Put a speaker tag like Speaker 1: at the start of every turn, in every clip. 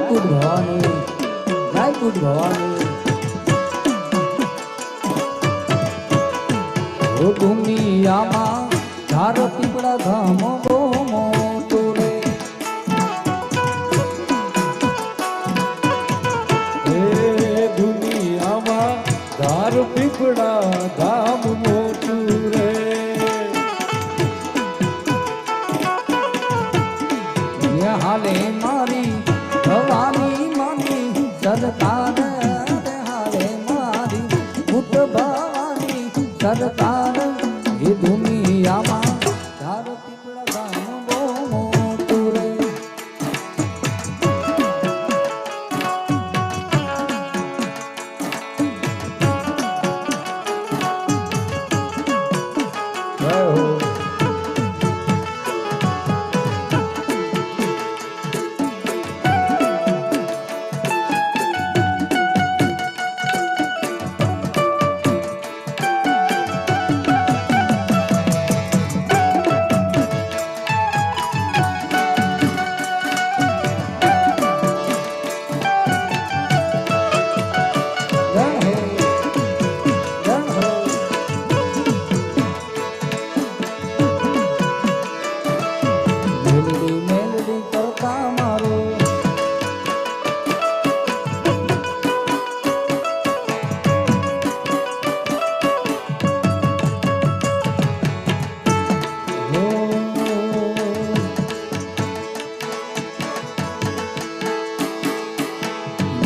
Speaker 1: બુદ્ધ ભવાની રાયપુર ભવાની દુનિયામાં ધાર પીપળા ધામ બહુ મોટું રે.
Speaker 2: દુનિયામાં ધાર પીપળા ધામ
Speaker 1: મારી સરકાર રે હાલે મારી ભૂત ભવાની સરકાર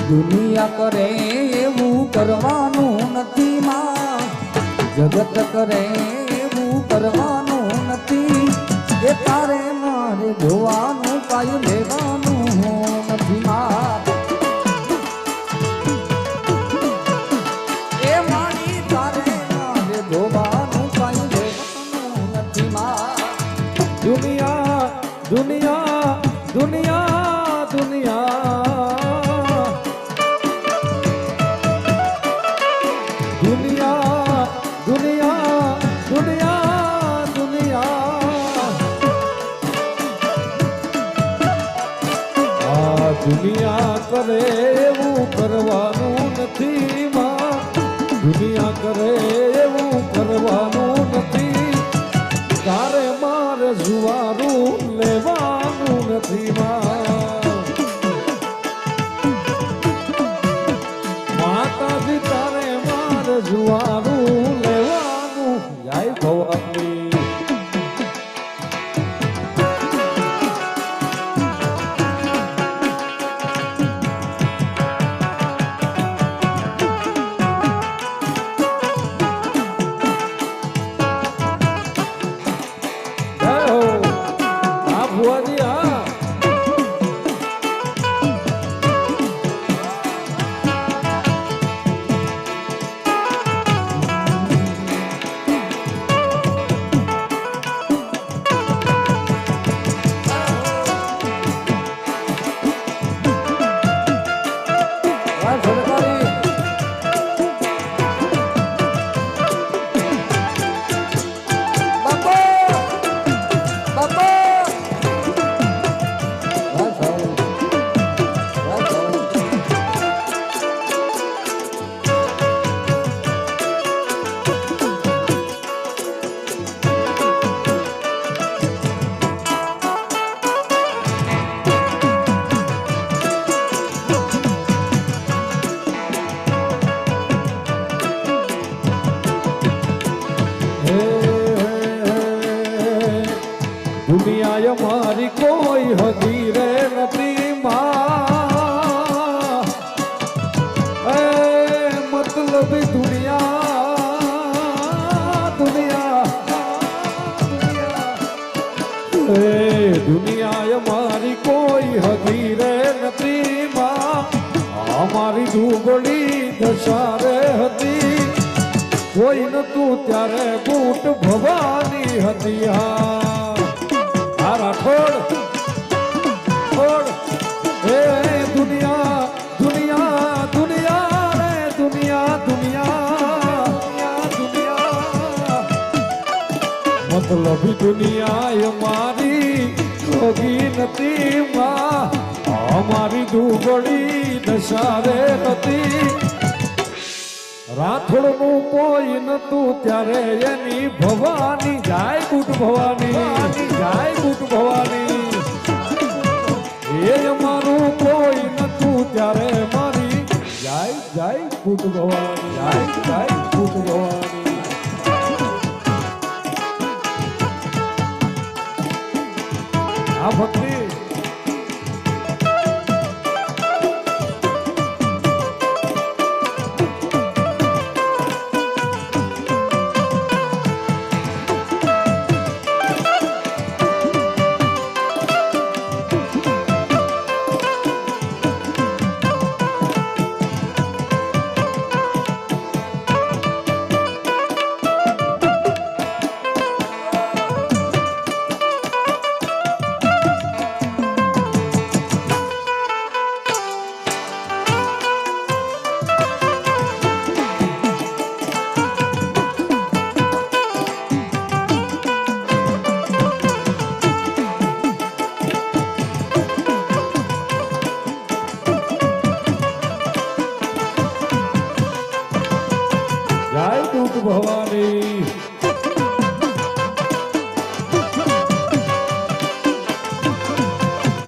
Speaker 1: દુનિયા કરે એવું કરવાનું નથી માં. જગત કરે એવું કરવાનું નથી. એ તારે મારે જોવાનું કાંઈ
Speaker 2: કરે એવું કરવાનું નથી માં. દુનિયા કરે એવું કરવાનું નથી. તારે મારે જુવારું લેવાનું નથી માં. દુનિયા મારી કોઈ હદી રે નથી માં એ મતલબ દુનિયા દુનિયા એ દુનિયા મારી કોઈ હદી રે નથી માં અમારી દુબળી દશા રે હતી કોઈ નતું ત્યારે બૂટ ભવાની હતી હા આ રાઠોડ છોડ હે દુનિયા દુનિયા દુનિયા રે, દુનિયા દુનિયા દુનિયા. મતલબ દુનિયા એ મારી જોગી નથી માં. અમારી દુબળી દશારે હતી. રાથોડનું કોઈ નતું ત્યારે એની ભવાની, જાય ગુટ ભવાની, જાય ગુટ ભવાની. એ મારું કોઈ નતું ત્યારે મારી, જાય જાય ગુટ ભવાની, જાય જાય ગુટ ભવાની. આ ભક્તિ.